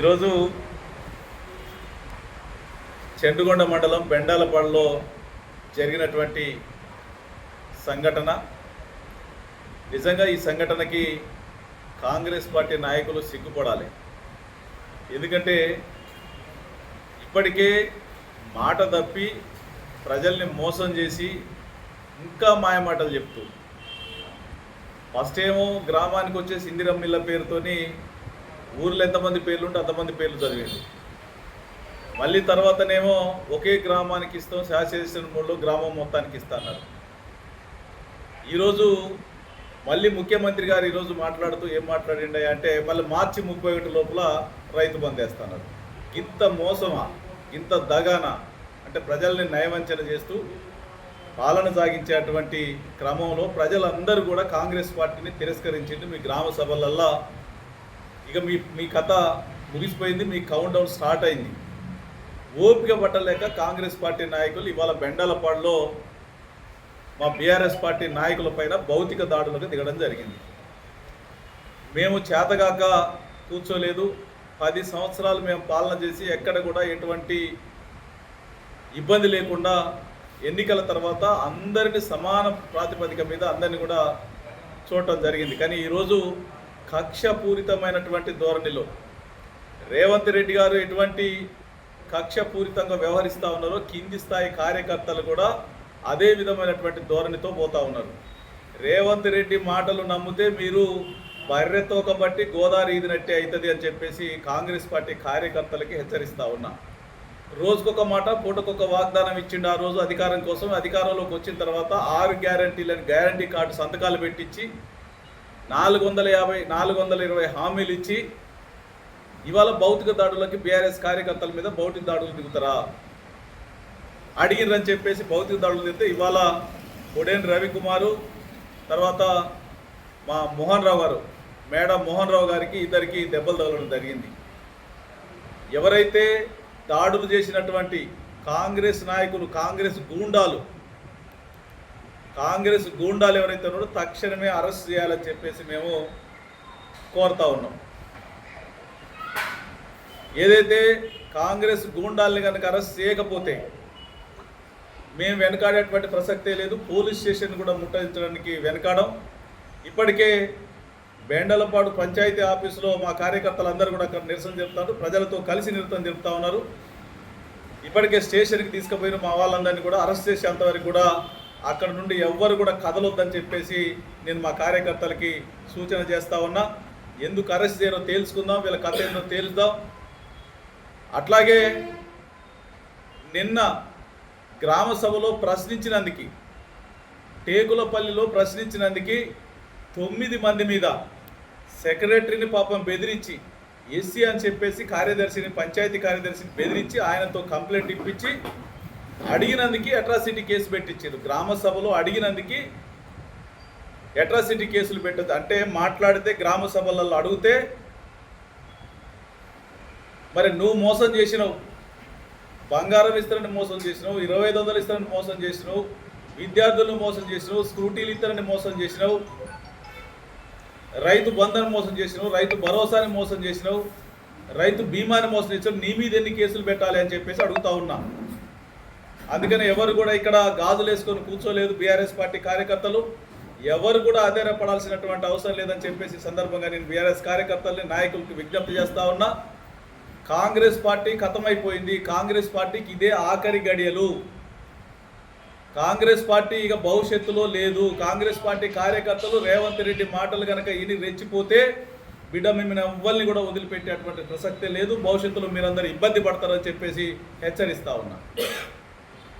ఈరోజు చెండుగొండ మండలం బెండాలపాడులో జరిగినటువంటి సంఘటన. నిజంగా ఈ సంఘటనకి కాంగ్రెస్ పార్టీ నాయకులు సిగ్గుపడాలి. ఎందుకంటే ఇప్పటికే మాట తప్పి ప్రజల్ని మోసం చేసి ఇంకా మాయమాటలు చెప్తూ. ఫస్ట్ ఏమో గ్రామానికి వచ్చేసి ఇందిరమ్మిళ్ళ పేరుతోని ఊర్లో ఎంతమంది పేర్లు ఉంటే అంతమంది పేర్లు చదివేది మళ్ళీ తర్వాతనేమో ఒకే గ్రామానికి ఇస్తాం శాసన మూడులో గ్రామం మొత్తానికి ఇస్తాన్నారు ఈరోజు మళ్ళీ ముఖ్యమంత్రి గారు ఈరోజు మాట్లాడుతూ ఏం మాట్లాడిండే అంటే మళ్ళీ మార్చి ముప్పై ఒకటి లోపల రైతు బంధేస్తున్నారు ఇంత మోసమా ఇంత దగానా? అంటే ప్రజల్ని నయవంచన చేస్తూ పాలన సాగించేటువంటి క్రమంలో ప్రజలందరూ కూడా కాంగ్రెస్ పార్టీని తిరస్కరించింది మీ గ్రామ సభలల్లో ఇక మీ మీ కథ ముగిసిపోయింది మీ కౌంట్ డౌన్ స్టార్ట్ అయింది. ఓపిక పట్టలేక కాంగ్రెస్ పార్టీ నాయకులు ఇవాళ బెండాలపాడులో మా బీఆర్ఎస్ పార్టీ నాయకుల పైన భౌతిక దాడులకు దిగడం జరిగింది. మేము చేతగాక కూర్చోలేదు. పది సంవత్సరాలు మేము పాలన చేసి ఎక్కడ కూడా ఎటువంటి ఇబ్బంది లేకుండా ఎన్నికల తర్వాత అందరిని సమాన ప్రాతిపదిక మీద అందరిని కూడా చూడటం జరిగింది. కానీ ఈరోజు కక్షపూరితమైనటువంటి ధోరణిలో రేవంత్ రెడ్డి గారు ఎటువంటి కక్షపూరితంగా వ్యవహరిస్తూ ఉన్నారో కింది స్థాయి కార్యకర్తలు కూడా అదే విధమైనటువంటి ధోరణితో పోతా ఉన్నారు. రేవంత్ రెడ్డి మాటలు నమ్మితే మీరు బర్రెతోక బట్టి గోదావరి ఈదినట్టే అవుతుంది అని చెప్పేసి కాంగ్రెస్ పార్టీ కార్యకర్తలకి హెచ్చరిస్తూ ఉన్నా. రోజుకొక మాట పూటకొక వాగ్దానం ఇచ్చిండు ఆ రోజు అధికారం కోసం. అధికారంలోకి వచ్చిన తర్వాత ఆరు గ్యారంటీలను గ్యారంటీ కార్డు సంతకాలు పెట్టించి నాలుగు వందల యాభై నాలుగు వందల ఇరవై హామీలు ఇచ్చి ఇవాళ భౌతిక దాడులకి బీఆర్ఎస్ కార్యకర్తల మీద భౌతిక దాడులు దిగుతారా? అడిగిరని చెప్పేసి భౌతిక దాడులు దిగితే ఇవాళ కొడేని రవికుమారు తర్వాత మా మోహన్ రావు గారు మేడం మోహన్ రావు గారికి ఇద్దరికి దెబ్బలు తగలడం జరిగింది. ఎవరైతే దాడులు చేసినటువంటి కాంగ్రెస్ నాయకులు కాంగ్రెస్ గూండాలు కాంగ్రెస్ గూండాలు ఎవరైతే ఉన్నారో తక్షణమే అరెస్ట్ చేయాలని చెప్పేసి మేము కోరుతా ఉన్నాం. ఏదైతే కాంగ్రెస్ గూండాల్ని కనుక అరెస్ట్ చేయకపోతే మేము వెనకాడేటువంటి ప్రసక్తే లేదు పోలీస్ స్టేషన్ కూడా ముట్టడించడానికి వెనకాడం. ఇప్పటికే బెండలపాడు పంచాయతీ ఆఫీసులో మా కార్యకర్తలందరూ కూడా అక్కడ నిరసన చెప్తారు ప్రజలతో కలిసి నిరసన చెప్తా ఉన్నారు. ఇప్పటికే స్టేషన్కి తీసుకుపోయిన మా వాళ్ళందరినీ కూడా అరెస్ట్ చేసేంతవరకు కూడా అక్కడ నుండి ఎవ్వరు కూడా కదలొద్దని చెప్పేసి నేను మా కార్యకర్తలకి సూచన చేస్తా ఉన్నా. ఎందుకు అరెస్ట్ చేయనో తేల్చుకుందాం వీళ్ళ కథ ఏందో తేల్చుదాం అట్లాగే నిన్న గ్రామ సభలో ప్రశ్నించినందుకు టేకులపల్లిలో ప్రశ్నించినందుకు తొమ్మిది మంది మీద సెక్రటరీని పాపం బెదిరించి ఎస్సీ అని చెప్పేసి కార్యదర్శిని పంచాయతీ కార్యదర్శిని బెదిరించి ఆయనతో కంప్లైంట్ ఇప్పించి అడిగినందుకు అట్రాసిటీ కేసు పెట్టించారు గ్రామ సభలో అడిగినందుకు అట్రాసిటీ కేసులు పెట్టదు అంటే మాట్లాడితే గ్రామ సభలలో అడిగితే మరి నువ్వు మోసం చేసినావు. బంగారం ఇస్తారని మోసం చేసినావు. ఇరవై ఐదు వందలు ఇస్తారని మోసం చేసినావు. విద్యార్థులను మోసం చేసినావు. స్కూటీలు ఇస్తారని మోసం చేసినావు. రైతు బంధన మోసం చేసినావు. రైతు భరోసాని మోసం చేసినావు. రైతు బీమాని మోసం చేసినావు. నీ మీద ఎన్ని కేసులు పెట్టాలి అని చెప్పేసి అడుగుతా ఉన్నా. అందుకని ఎవరు కూడా ఇక్కడ గాజులు వేసుకొని కూర్చోలేదు బీఆర్ఎస్ పార్టీ కార్యకర్తలు. ఎవరు కూడా ఆధారపడాల్సినటువంటి అవసరం లేదని చెప్పేసి సందర్భంగా నేను బీఆర్ఎస్ కార్యకర్తల్ని నాయకులకు విజ్ఞప్తి చేస్తా ఉన్నా. కాంగ్రెస్ పార్టీ ఖతమైపోయింది కాంగ్రెస్ పార్టీకి ఇదే ఆఖరి గడియలు. కాంగ్రెస్ పార్టీ ఇక భవిష్యత్తులో లేదు. కాంగ్రెస్ పార్టీ కార్యకర్తలు రేవంత్ రెడ్డి మాటలు కనుక ఇని రెచ్చిపోతే బిడ్డ మిమ్మల్ని ఎవ్వరిని కూడా వదిలిపెట్టేటువంటి ప్రసక్తే లేదు. భవిష్యత్తులో మీరందరూ ఇబ్బంది పడతారని చెప్పేసి హెచ్చరిస్తా ఉన్నా.